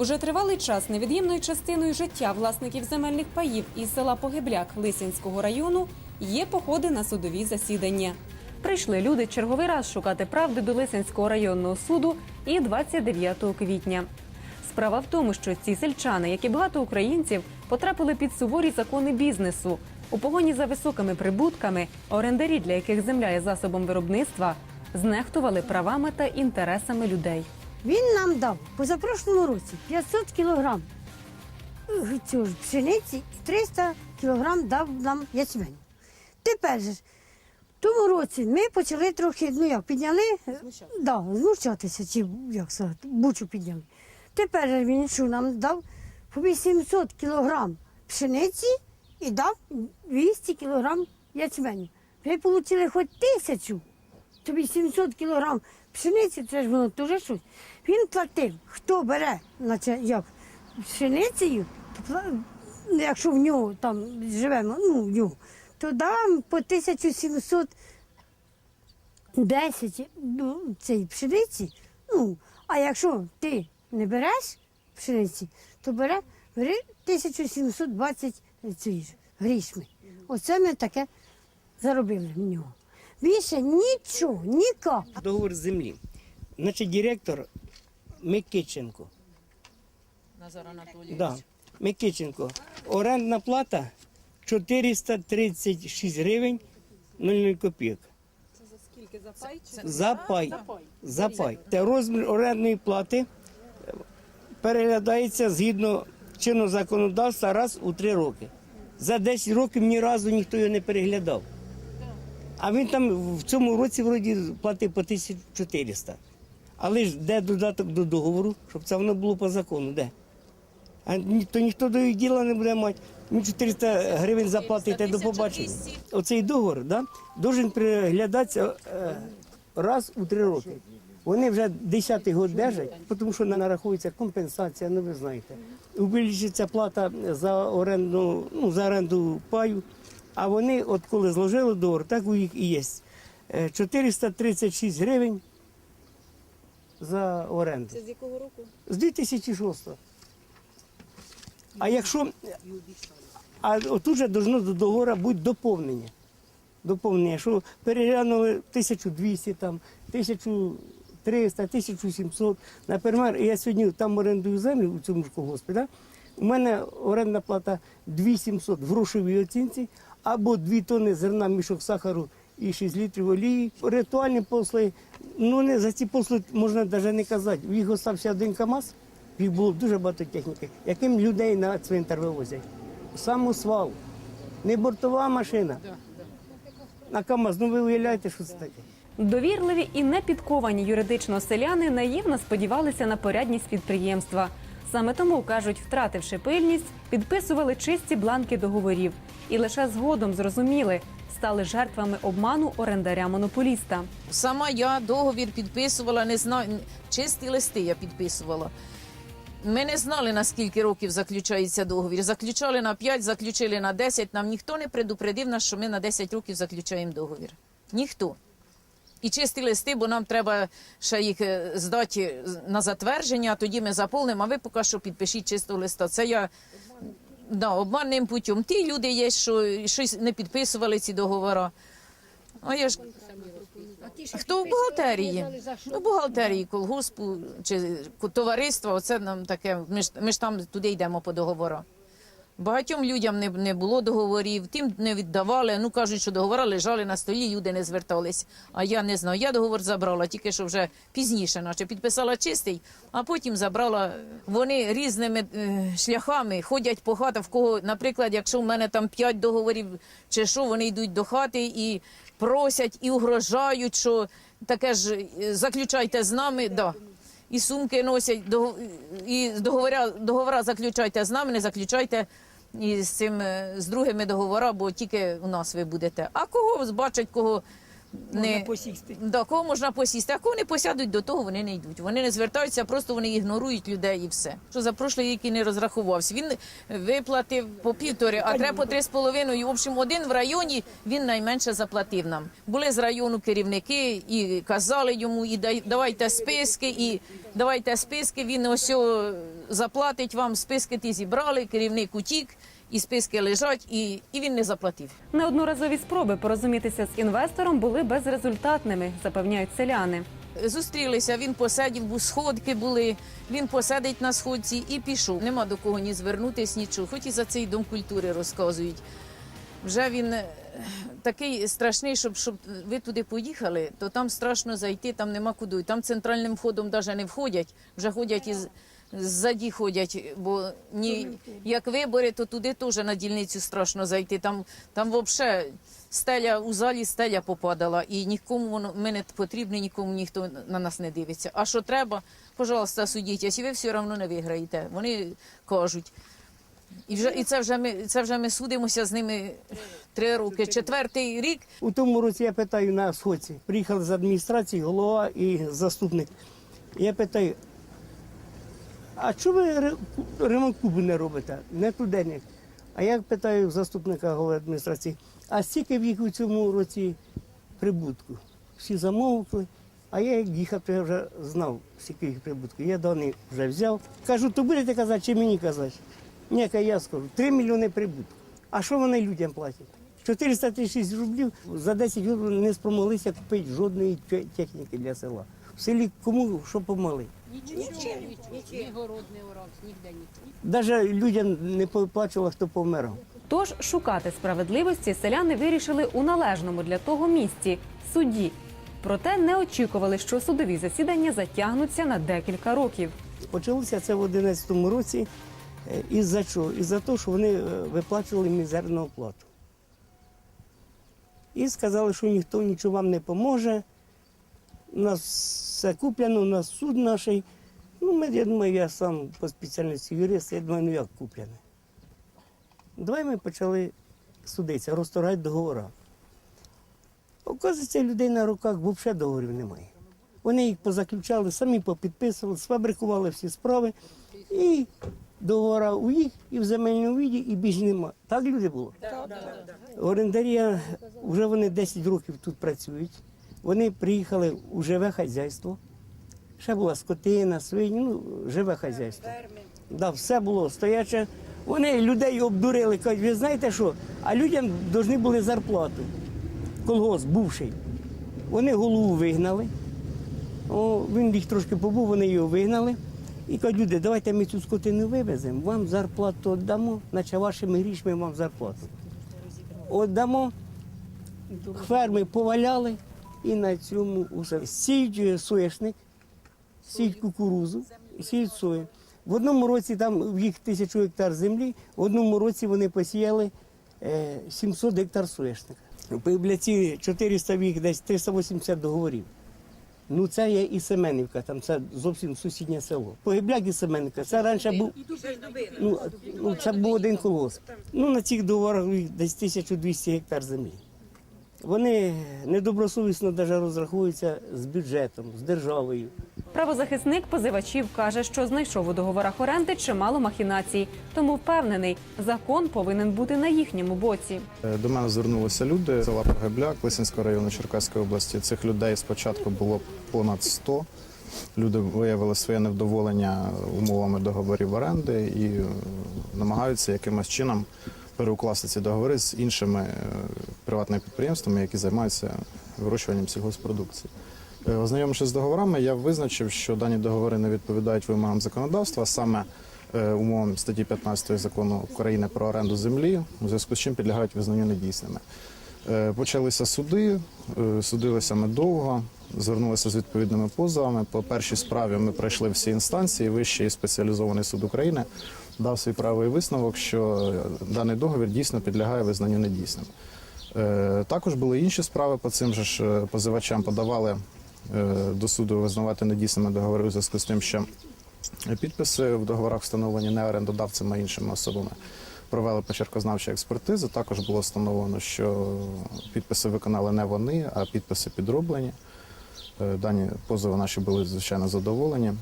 Уже тривалий час невід'ємною частиною життя власників земельних паїв із села Погибляк Лисинського району є походи на судові засідання. Прийшли люди черговий раз шукати правди до Лисинського районного суду і 29 квітня. Справа в тому, що ці сельчани, як і багато українців, потрапили під суворі закони бізнесу. У погоні за високими прибутками, орендарі, для яких земля є засобом виробництва, знехтували правами та інтересами людей. Він нам дав позапрошлому році 500 кілограм цього ж пшениці і 300 кілограм дав нам ячмень. Тепер же тому році ми почали трохи, ну як, підняли, да, знущатися, чи як сказати, бучу підняли. Тепер він що нам дав по 800 кілограм пшениці і дав 200 кілограм ячменю. Ми отримали хоч тисячу тобі 700 кілограм пшениці, це ж воно дуже щось. Він платив, хто бере, наче як пшеницею, то ну, якщо в нього там живемо, ну в нього, то дам по 1710 ну, цієї пшениці. Ну, а якщо ти не береш пшениці, то бере, бери 1720 цієї грішми. Оце ми таке заробили в нього. Більше нічого, ніяк. Договор землі. Значить, директор Микиченко. Назар Анатолійович. Да. Микиченко. Орендна плата 436 гривень 00 копійок. Це за скільки? За пай? Чи... За пай. За пай. Та розмір орендної плати переглядається згідно чинного законодавства раз у три роки. За 10 років ні разу ніхто його не переглядав. А він там в цьому році вроді платив по 1400. Але ж де додаток до договору, щоб це воно було по закону, де? А ні- то ніхто до їх діла не буде мати. Ну, 400 гривень заплатити до побачення. Оцей договор да, должен переглядатися е, раз у три роки. Вони вже 10-й год держать, тому що не нарахується компенсація, ну ви знаєте. Увеличиться плата за оренду, ну, за оренду паю. А вони, от коли зложили договор, так у їх і є. Е, 436 гривень за оренду. Це з якого року? З 2006. А якщо. А отут же должно до договору бути доповнення. Доповнення, що переглянули 1200, там, 1300, 1700. Наприклад, я сьогодні там орендую землю у цьому ж колгоспі, да? у мене орендна плата 2700 в грошовій оцінці або 2 тонни зерна, мішок сахару і 6 літрів олії. Ритуальні послуги, ну не за ці послуги можна навіть не казати. В їх остався один КАМАЗ, їх було дуже багато техніки, яким людей на цвинтар вивозять. Самосвал, не бортова машина. На КАМАЗ, ну ви уявляєте, що це таке? Довірливі і непідковані юридично селяни наївно сподівалися на порядність підприємства. Саме тому кажуть, втративши пильність, підписували чисті бланки договорів і лише згодом зрозуміли, стали жертвами обману орендаря монополіста. Сама я договір підписувала, не знаю, чисті листи я підписувала. Ми не знали, на скільки років заключається договір. Заключали на 5, заключили на 10. Нам ніхто не предупредив нас, що ми на 10 років заключаємо договір. Ніхто. І чисті листи, бо нам треба ще їх е, здати на затвердження, а тоді ми заповнимо, а ви поки що підпишіть чистого листа. Це я да, обманним путем. Ті люди є, що щось не підписували ці договори. А я ж Хто в бухгалтерії? У бухгалтерії колгоспу чи товариства, оце нам таке. Ми ж, ми ж там туди йдемо по договорах. Багатьом людям не, не було договорів, тим не віддавали. Ну кажуть, що договори лежали на столі, люди не звертались. А я не знаю. Я договор забрала, тільки що вже пізніше, наче підписала чистий, а потім забрала. Вони різними е, шляхами ходять по хатах. В кого, наприклад, якщо в мене там п'ять договорів, чи що, вони йдуть до хати і просять, і угрожають, що таке ж е, заключайте з нами. Да. І сумки носять, і договоря, договора заключайте з нами, не заключайте і з цим е, з другими договора, бо тільки у нас ви будете. А кого бачать, кого Можна посісти. До кого можна посісти, а кого не посядуть, до того вони не йдуть. Вони не звертаються, просто вони ігнорують людей і все. Що за прошлий рік і не розрахувався. Він виплатив по півтори, а треба по три з половиною. В общем, один в районі він найменше заплатив нам. Були з району керівники і казали йому, і давайте списки, і давайте списки. Він ось заплатить вам. Списки ті зібрали, керівник утік, і списки лежать, і, і він не заплатив. Неодноразові спроби порозумітися з інвестором були безрезультатними, запевняють селяни. Зустрілися, він посидів, бо сходки були. Він посидить на сходці і пішов. Нема до кого ні звернутись, нічого. Хоч і за цей дом культури розказують. Вже він е, такий страшний, щоб, щоб ви туди поїхали, то там страшно зайти, там нема куди. Там центральним входом навіть не входять, вже ходять із. Ззаді ходять, бо ні, як вибори, то туди теж на дільницю страшно зайти. Там, там взагалі стеля у залі стеля попадала, і нікому воно ми не потрібні, нікому ніхто на нас не дивиться. А що треба, пожалуйста, судіть, і ви все одно не виграєте. Вони кажуть. І вже і це вже ми це вже ми судимося з ними три роки. Четвертий рік У тому році я питаю на сходці. Приїхали з адміністрації, голова і заступник. Я питаю, а чому ви ремонт клубу не робите? Не туди. А я питаю заступника голови адміністрації, а скільки в їх у цьому році прибутку? Всі замовкли, а я як вже знав, скільки їх прибутку. Я дані вже взяв. Кажу, то будете казати чи мені казати? Ні, я скажу, 3 мільйони прибутку. А що вони людям платять? 436 рублів за 10 років не спромоглися купити жодної техніки для села. В селі кому що помогли? Навіть людям не поплачувало, хто помирав. Тож шукати справедливості селяни вирішили у належному для того місці суді. Проте не очікували, що судові засідання затягнуться на декілька років. Почалося це в 11-му році. Е, Із-за чого? Із-за того, що вони е, виплачували мізерну оплату. І сказали, що ніхто нічого вам не поможе. У нас все куплено, у нас суд наш. Ну, ми, я думаю, я сам по спеціальності юрист, я думаю, ну як куплене. Давай ми почали судитися, розторгати договори. Оказується, людей на руках взагалі договорів немає. Вони їх позаключали, самі попідписували, сфабрикували всі справи. І договора у їх, і в земельному віді, і більш нема. Так люди було? Орендарія, вже вони 10 років тут працюють. Вони приїхали у живе хазяйство. Ще була скотина, свині, ну, живе хазяйство. Да, все було стояче. Вони людей обдурили, кажуть, ви знаєте що? А людям повинні були зарплату. Колгосп бувший. Вони голову вигнали. О, він їх трошки побув, вони його вигнали. І кажуть, люди, давайте ми цю скотину вивеземо, вам зарплату віддамо, наче вашими грішми вам зарплату. Віддамо, ферми поваляли і на цьому усе. Сіють е, соєшник, сіють кукурузу, сіють сою. В одному році там в їх тисячу гектар землі, в одному році вони посіяли е, 700 гектар соєшника. Ці 400 в їх десь 380 договорів. Ну це є і Семенівка, там це зовсім сусіднє село. Погибляк і Семенівка. Це раніше був ну, ну, це був один колгосп. Ну на цих договорах десь 1200 гектар землі. Вони недобросовісно навіть розраховуються з бюджетом, з державою. Правозахисник позивачів каже, що знайшов у договорах оренди чимало махінацій, тому впевнений, закон повинен бути на їхньому боці. Е, До мене звернулися люди з села Погребляк Лисинського району Черкаської області. Цих людей спочатку було понад 100. Люди виявили своє невдоволення умовами договорів оренди і е, намагаються якимось чином переукласти ці договори з іншими е, приватними підприємствами, які займаються вирощуванням сільгоспродукції. Е, Ознайомившись з договорами, я визначив, що дані договори не відповідають вимогам законодавства, саме е, умовам статті 15 закону України про оренду землі, у зв'язку з чим підлягають визнанню недійсними. Почалися суди, судилися ми довго, звернулися з відповідними позовами. По першій справі ми пройшли всі інстанції. Вищий спеціалізований суд України дав свій правий висновок, що е, даний договір дійсно підлягає визнанню недійсним. Е, Також були інші справи по цим же ж е, позивачам подавали до суду визнавати недійсними договори у зв'язку з тим, що підписи в договорах встановлені не орендодавцями, а іншими особами. провели почеркознавчі експертизи. Також було встановлено, що підписи виконали не вони, а підписи підроблені. Дані позови наші були звичайно задоволені.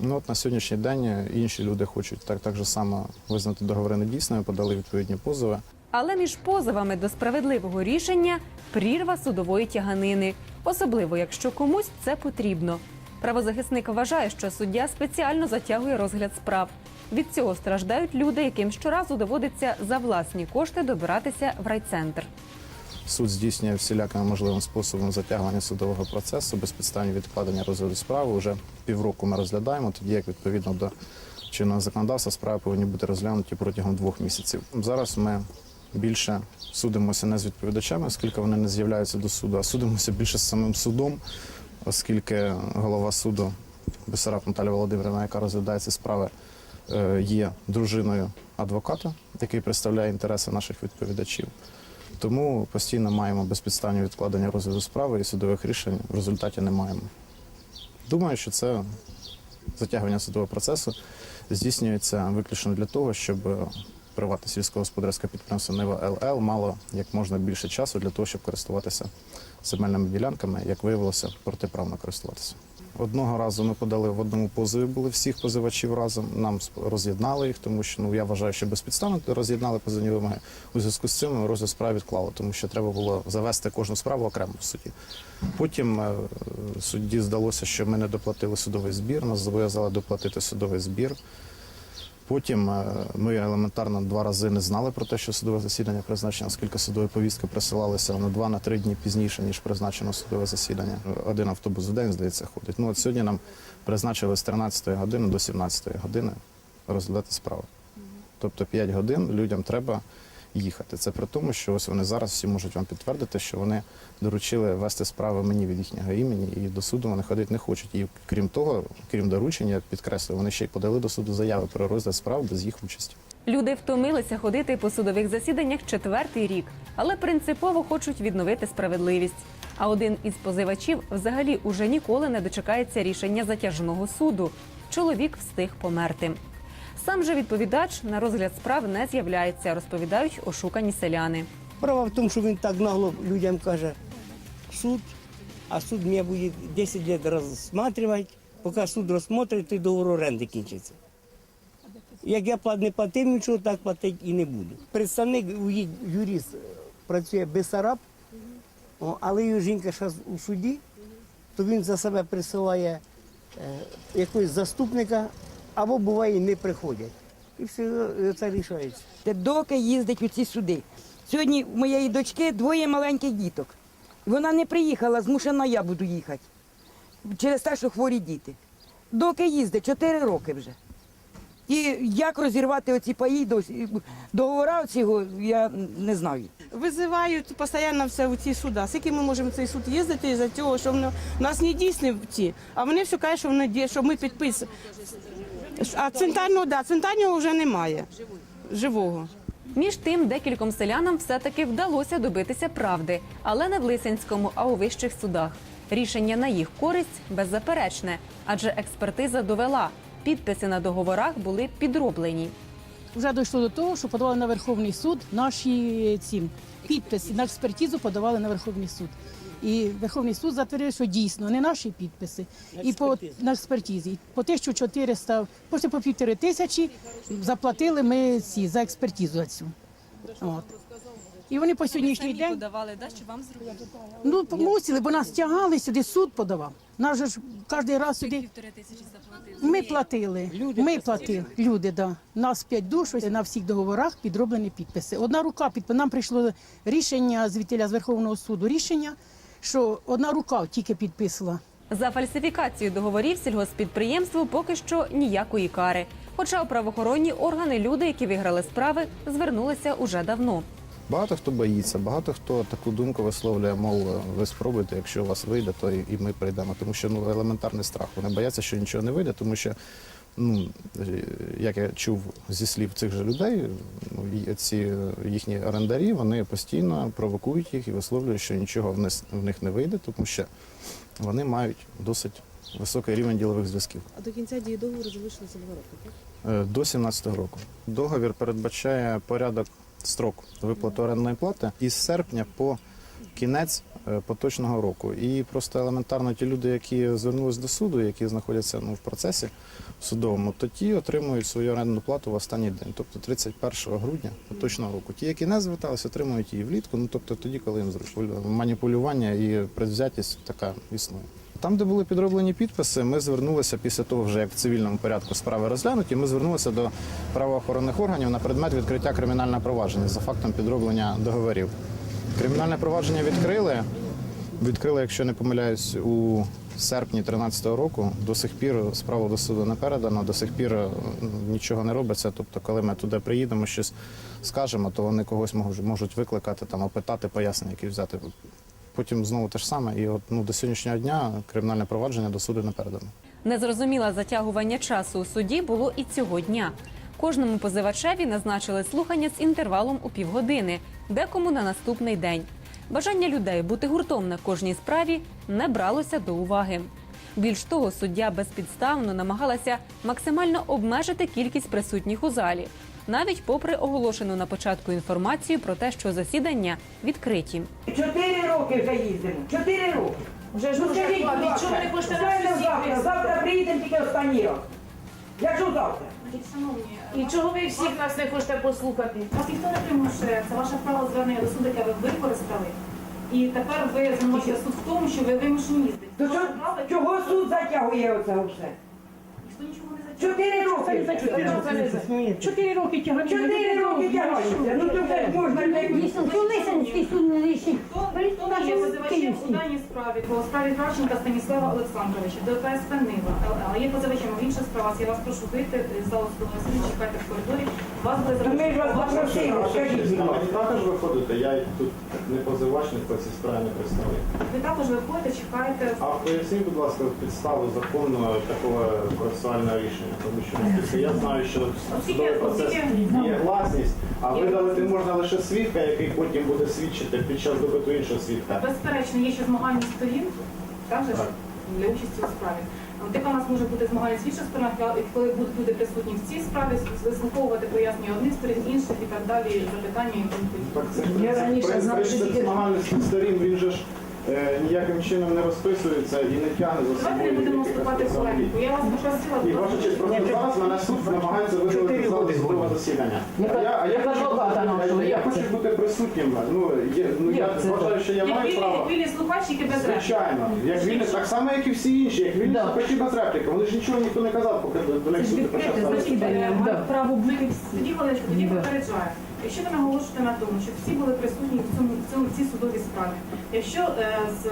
Ну от на сьогоднішній день інші люди хочуть так, так же само визнати договори недійсними, подали відповідні позови. Але між позовами до справедливого рішення прірва судової тяганини, особливо якщо комусь це потрібно. Правозахисник вважає, що суддя спеціально затягує розгляд справ. Від цього страждають люди, яким щоразу доводиться за власні кошти добиратися в райцентр. Суд здійснює всілякими можливим способом затягування судового процесу, безпідставні відкладення розгляду справи. Уже півроку ми розглядаємо, тоді як відповідно до чинного законодавства справи повинні бути розглянуті протягом двох місяців. Зараз ми більше судимося не з відповідачами, оскільки вони не з'являються до суду, а судимося більше з самим судом, оскільки голова суду Бесараб Наталя Володимирівна, яка розглядає ці справи, е, є дружиною адвоката, який представляє інтереси наших відповідачів. Тому постійно маємо безпідставні відкладення розгляду справи і судових рішень в результаті не маємо. Думаю, що це затягування судового процесу здійснюється виключно для того, щоб е, приватне сільськогосподарське підприємство Нива ЛЛ мало як можна більше часу для того, щоб користуватися земельними ділянками, як виявилося, протиправно користуватися. Одного разу ми подали в одному позові, були всіх позивачів разом. Нам роз'єднали їх, тому що ну я вважаю, що безпідставно роз'єднали позивні вимоги. У зв'язку з цим розгляд справи відклали, тому що треба було завести кожну справу окремо в суді. Потім е, судді здалося, що ми не доплатили судовий збір, нас зобов'язали доплатити судовий збір. Потім е, ми елементарно два рази не знали про те, що судове засідання призначено, оскільки судові повістки присилалися на два на три дні пізніше, ніж призначено судове засідання. Один автобус в день, здається, ходить. Ну от сьогодні нам призначили з 13 години до 17 години розглядати справу. Тобто 5 годин людям треба їхати. Це при тому, що ось вони зараз всі можуть вам підтвердити, що вони доручили вести справи мені від їхнього імені, і до суду вони ходити не хочуть. І крім того, крім доручення, підкреслюю, вони ще й подали до суду заяви про розгляд справ без їх участі. Люди втомилися ходити по судових засіданнях четвертий рік, але принципово хочуть відновити справедливість. А один із позивачів взагалі уже ніколи не дочекається рішення затяжного суду. Чоловік встиг померти. Сам же відповідач на розгляд справ не з'являється, розповідають ошукані селяни. Справа в тому, що він так нагло людям каже суд, а суд мене буде 10 років розсматривати, поки суд розсмотрить, то й договор оренди кінчиться. Як я не платив нічого, так платити і не буду. Представник юрист е, працює Бесараб, о, але його жінка зараз у суді, то він за себе присилає е, якогось заступника, або буває не приходять. І все е, це рішається. Де доки їздить у ці суди. Сьогодні у моєї дочки двоє маленьких діток. Вона не приїхала, змушена я буду їхати. Через те, що хворі діти. Доки їздить, 4 роки вже. І як розірвати оці паї договора цього, я не знаю. Визивають постійно все у ці суда. Скільки ми можемо в цей суд їздити за цього, що у нас не дійсні ці, а вони все кажуть, що вони що ми підписуємо. А центрального, да, центрального вже немає. Живого. Між тим, декільком селянам все-таки вдалося добитися правди, але не в Лисинському, а у вищих судах. Рішення на їх користь беззаперечне, адже експертиза довела, підписи на договорах були підроблені. Вже дійшло до того, що подавали на Верховний суд наші ці підписи, на експертизу подавали на Верховний суд. І Верховний суд затвердив, що дійсно не наші підписи, і по на експертизі. І По 1400, потім по півтори тисячі заплатили ми ці за експертизу цю. От. І вони по сьогоднішній день подавали, да, що вам зробили? ну мусили, бо нас тягали сюди, суд подавав. Нас же ж кожен раз сюди. Півтори тисячі заплатили. Ми платили. Ми платили. Люди, да. Нас п'ять душ на всіх договорах підроблені підписи. Одна рука під нам прийшло рішення звідтіля з Верховного суду. Рішення, що одна рука тільки підписала. За фальсифікацію договорів сільгоспідприємству поки що ніякої кари. Хоча у правоохоронні органи люди, які виграли справи, звернулися уже давно. Багато хто боїться, багато хто таку думку висловлює, мов ви спробуйте, якщо у вас вийде, то і і ми прийдемо. Тому що ну елементарний страх. Вони бояться, що нічого не вийде, тому що. Ну, е, як я чув зі слів цих же людей, ну, ці е, їхні орендарі, вони постійно провокують їх і висловлюють, що нічого в них, не вийде, тому що вони мають досить високий рівень ділових зв'язків. А до кінця дії договору залишилося два роки, так? Е, До 17 року. Договір передбачає порядок строк виплати орендної плати із серпня по кінець поточного року. І просто елементарно ті люди, які звернулись до суду, які знаходяться ну, в процесі судовому, то ті отримують свою орендну плату в останній день, тобто 31 грудня поточного року. Ті, які не зверталися, отримують її влітку, ну тобто тоді, коли їм зручно. Маніпулювання і предвзятість така існує. Там, де були підроблені підписи, ми звернулися після того, вже як в цивільному порядку справи розглянуті. Ми звернулися до правоохоронних органів на предмет відкриття кримінального провадження за фактом підроблення договорів. Кримінальне провадження відкрили. Відкрили, якщо не помиляюсь, у серпні 2013 року. До сих пір справу до суду не передано, до сих пір е, нічого не робиться. Тобто, коли ми туди приїдемо, щось скажемо, то вони когось можуть викликати, там, опитати, пояснення, які взяти. Потім знову те ж саме. І от ну, до сьогоднішнього дня кримінальне провадження до суду не передано. Незрозуміле затягування часу у суді було і цього дня. Кожному позивачеві назначили слухання з інтервалом у півгодини, декому на наступний день. Бажання людей бути гуртом на кожній справі не бралося до уваги. Більш того, суддя безпідставно намагалася максимально обмежити кількість присутніх у залі, навіть попри оголошену на початку інформацію про те, що засідання відкриті. Чотири роки вже їздимо. Чотири роки. Вже ж Ну, скажіть, не завтра. Завтра приїдемо тільки останній раз. Якщо завтра. І чого ви всіх нас не хочете послухати? Вас ніхто не примушує, це ваше право звернення до суду, яке ви використали. І тепер ви звинувачуєте суд в тому, що ви вимушені їздити. То Ваше чого- чого суд затягує оце все? Ніхто нічого не затягує. Чотири роки. Чотири роки тягали. Чотири роки тягається. Ну то вже можна не Лисинський суд не рішив. Хто, хто є позивачем у даній справі по справі Кравченка Станіслава Олександровича, ДПС Нива, ЛЛ. Є позивачем в інших справах. Я вас прошу вийти з залу судового чекайте в коридорі. Вас буде ми вас запрошено. запросили, скажіть, також виходите, я тут не позивач, не по цій справі не представник. Ви також виходите, чекаєте. А поясніть, будь ласка, підставу законного такого процесуального рішення, тому що наскільки я знаю, що судовий процес є гласність, а видалити можна лише свідка, який потім буде свідчити під час допиту іншого свідка. Безперечно, є ще змагальні сторін, так же ж, для участі у справі. Типа у нас може бути змагання з інших сторон, і коли будуть люди присутні в цій справі, вислуховувати пояснення одних сторін, інших і так далі, запитання і тому. Так це ж змагальності сторін, він же ж е, ніяким чином не розписується і не тягне за Давайте не будемо якихось вступати в полеміку. Я вас попросила, І ваша честь, просто зараз мене суд намагається видалити з зали судового засідання. А я, а я як хочу, адвоката бути- нашого, я як хочу це? бути присутнім. Ну, є, ну я Як це вважаю, що я як маю вільні, право. як вільні слухачі, без репліки. Звичайно, як він так само, як і всі інші, як він Да. слухачі без репліки. Вони ж нічого ніхто не казав, поки до- них суд не почав ставити. Значить, е, мають право бути тоді попереджаю. Якщо ви наголошуєте на тому, що всі були присутні в цьому в цьому в цій судовій справі, якщо е, з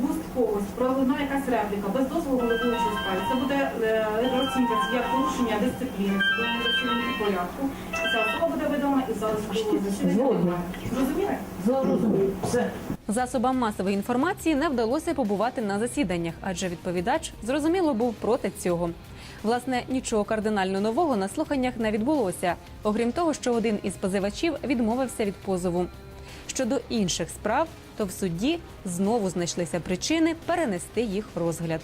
вуст когось пролуна якась репліка без дозволу головуючого справі, це буде е, розцінюватися як порушення дисципліни, судового засідання і порядку. І ця особа буде видана із зали судового засідання. Згодна. Зрозуміли? Все. Засобам масової інформації не вдалося побувати на засіданнях, адже відповідач зрозуміло був проти цього. Власне, нічого кардинально нового на слуханнях не відбулося, окрім того, що один із позивачів відмовився від позову. Щодо інших справ, то в суді знову знайшлися причини перенести їх розгляд.